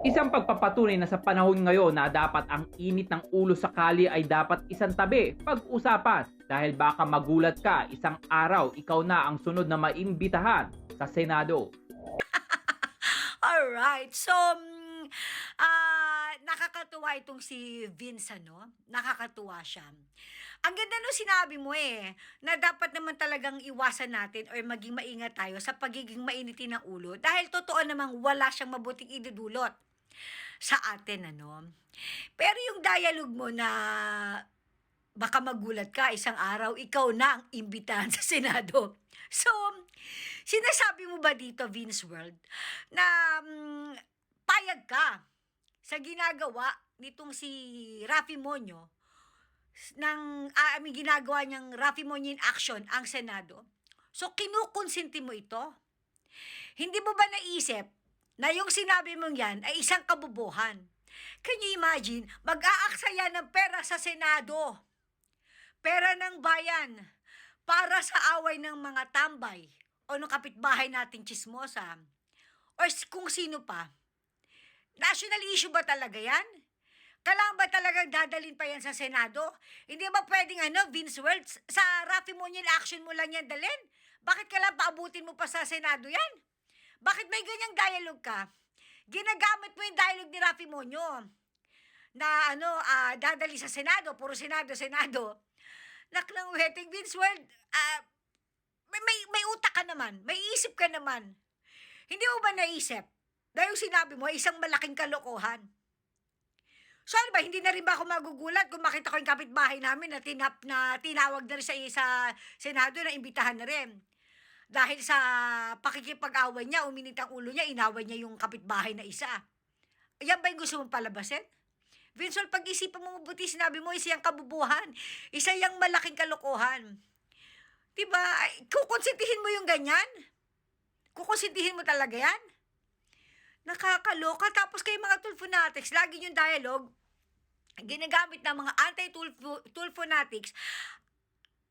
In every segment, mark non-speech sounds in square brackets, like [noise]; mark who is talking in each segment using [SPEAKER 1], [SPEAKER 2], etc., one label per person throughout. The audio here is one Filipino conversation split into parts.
[SPEAKER 1] Isang pagpapatunay na sa panahon ngayon na dapat ang init ng ulo sa kali ay dapat isang tabi pag-usapan dahil baka magulat ka isang araw ikaw na ang sunod na maimbitahan sa Senado. [laughs]
[SPEAKER 2] Alright, so, ah, nakakatuwa itong si Vince, ano? Nakakatuwa siya. Ang ganda nung sinabi mo eh, na dapat naman talagang iwasan natin or maging maingat tayo sa pagiging mainitin ng ulo dahil totoo namang wala siyang mabuting idudulot sa atin, ano? Pero yung dialogue mo na baka magulat ka isang araw, ikaw na ang imbitahan sa Senado. So, sinasabi mo ba dito, Vince World, na mm, payag ka sa ginagawa nitong si Rafi Monyo ng ah, I mean, ginagawa niyang Rafi Monyo in action ang Senado. So, kinukonsinti mo ito? Hindi mo ba naisip na yung sinabi mong yan ay isang kabubuhan? Can you imagine, mag-aaksaya ng pera sa Senado? Pera ng bayan para sa away ng mga tambay o ng kapitbahay nating chismosa or kung sino pa. National issue ba talaga yan? Kailangan ba talagang dadalin pa yan sa Senado? Hindi ba pwedeng ano, Vince World, sa Rafi Munyan action mo lang yan dalhin? Bakit kailangan paabutin mo pa sa Senado yan? Bakit may ganyang dialogue ka? Ginagamit mo yung dialogue ni Rafi Monyo na ano, ah, dadali sa Senado, puro Senado, Senado. Naklang wedding Vince World, ah, may, may, may utak ka naman, may isip ka naman. Hindi mo ba naisip? Dahil yung sinabi mo, isang malaking kalokohan. So ano ba, hindi na rin ba ako magugulat kung makita ko yung kapitbahay namin na, tinap, na tinawag na rin sa, sa Senado na imbitahan na rin. Dahil sa pakikipag-away niya, uminit ang ulo niya, inaway niya yung kapitbahay na isa. Yan ba yung gusto mong palabasin? Vincent, pag-isipan mo mabuti, sinabi mo, isa yung kabubuhan. Isa yung malaking kalokohan. Diba? Kukonsintihin mo yung ganyan? Kukonsintihin mo talaga yan? Nakakaloka. Tapos kayo mga tulfonatics, lagi yung dialogue, ginagamit ng mga anti-tulfonatics,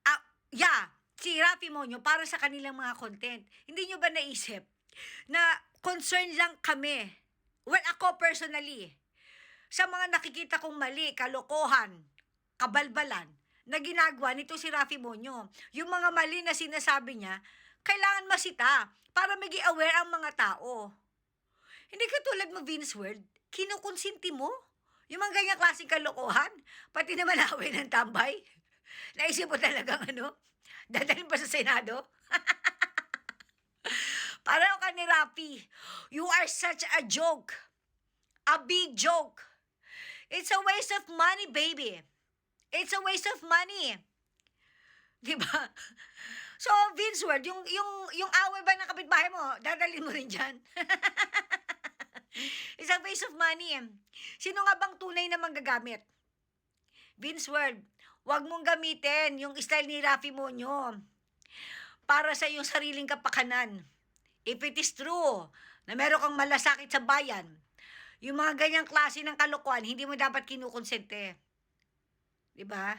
[SPEAKER 2] ah, yeah, si Rafi Monyo para sa kanilang mga content. Hindi nyo ba naisip na concern lang kami, well, ako personally, sa mga nakikita kong mali, kalokohan, kabalbalan, na ginagawa nito si Rafi Monyo. Yung mga mali na sinasabi niya, kailangan masita para maging aware ang mga tao. Hindi katulad mo, Vince World, kinukonsinti mo. Yung mga ganyang klaseng kalokohan, pati naman away ng tambay. [laughs] Naisip mo talagang ano, dadalhin pa sa Senado? [laughs] Parang ka ni Rafi, you are such a joke. A big joke. It's a waste of money, baby. It's a waste of money. [laughs] Di ba? So, Vince Ward, yung, yung, yung away ba ng kapitbahay mo, dadalhin mo rin dyan. [laughs] It's a waste of money. Sino nga bang tunay na manggagamit? Vince Ward, wag mong gamitin yung style ni Rafi Monyo para sa iyong sariling kapakanan. If it is true na meron kang malasakit sa bayan, yung mga ganyang klase ng kalokohan, hindi mo dapat kinukonsente. Di ba?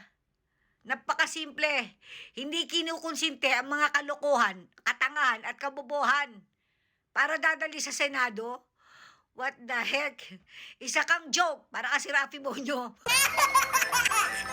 [SPEAKER 2] Napakasimple. Hindi kinukonsente ang mga kalokohan, katangahan at kabobohan para dadali sa Senado. What the heck? Isa kang joke para kasi Rafi Monyo. [laughs]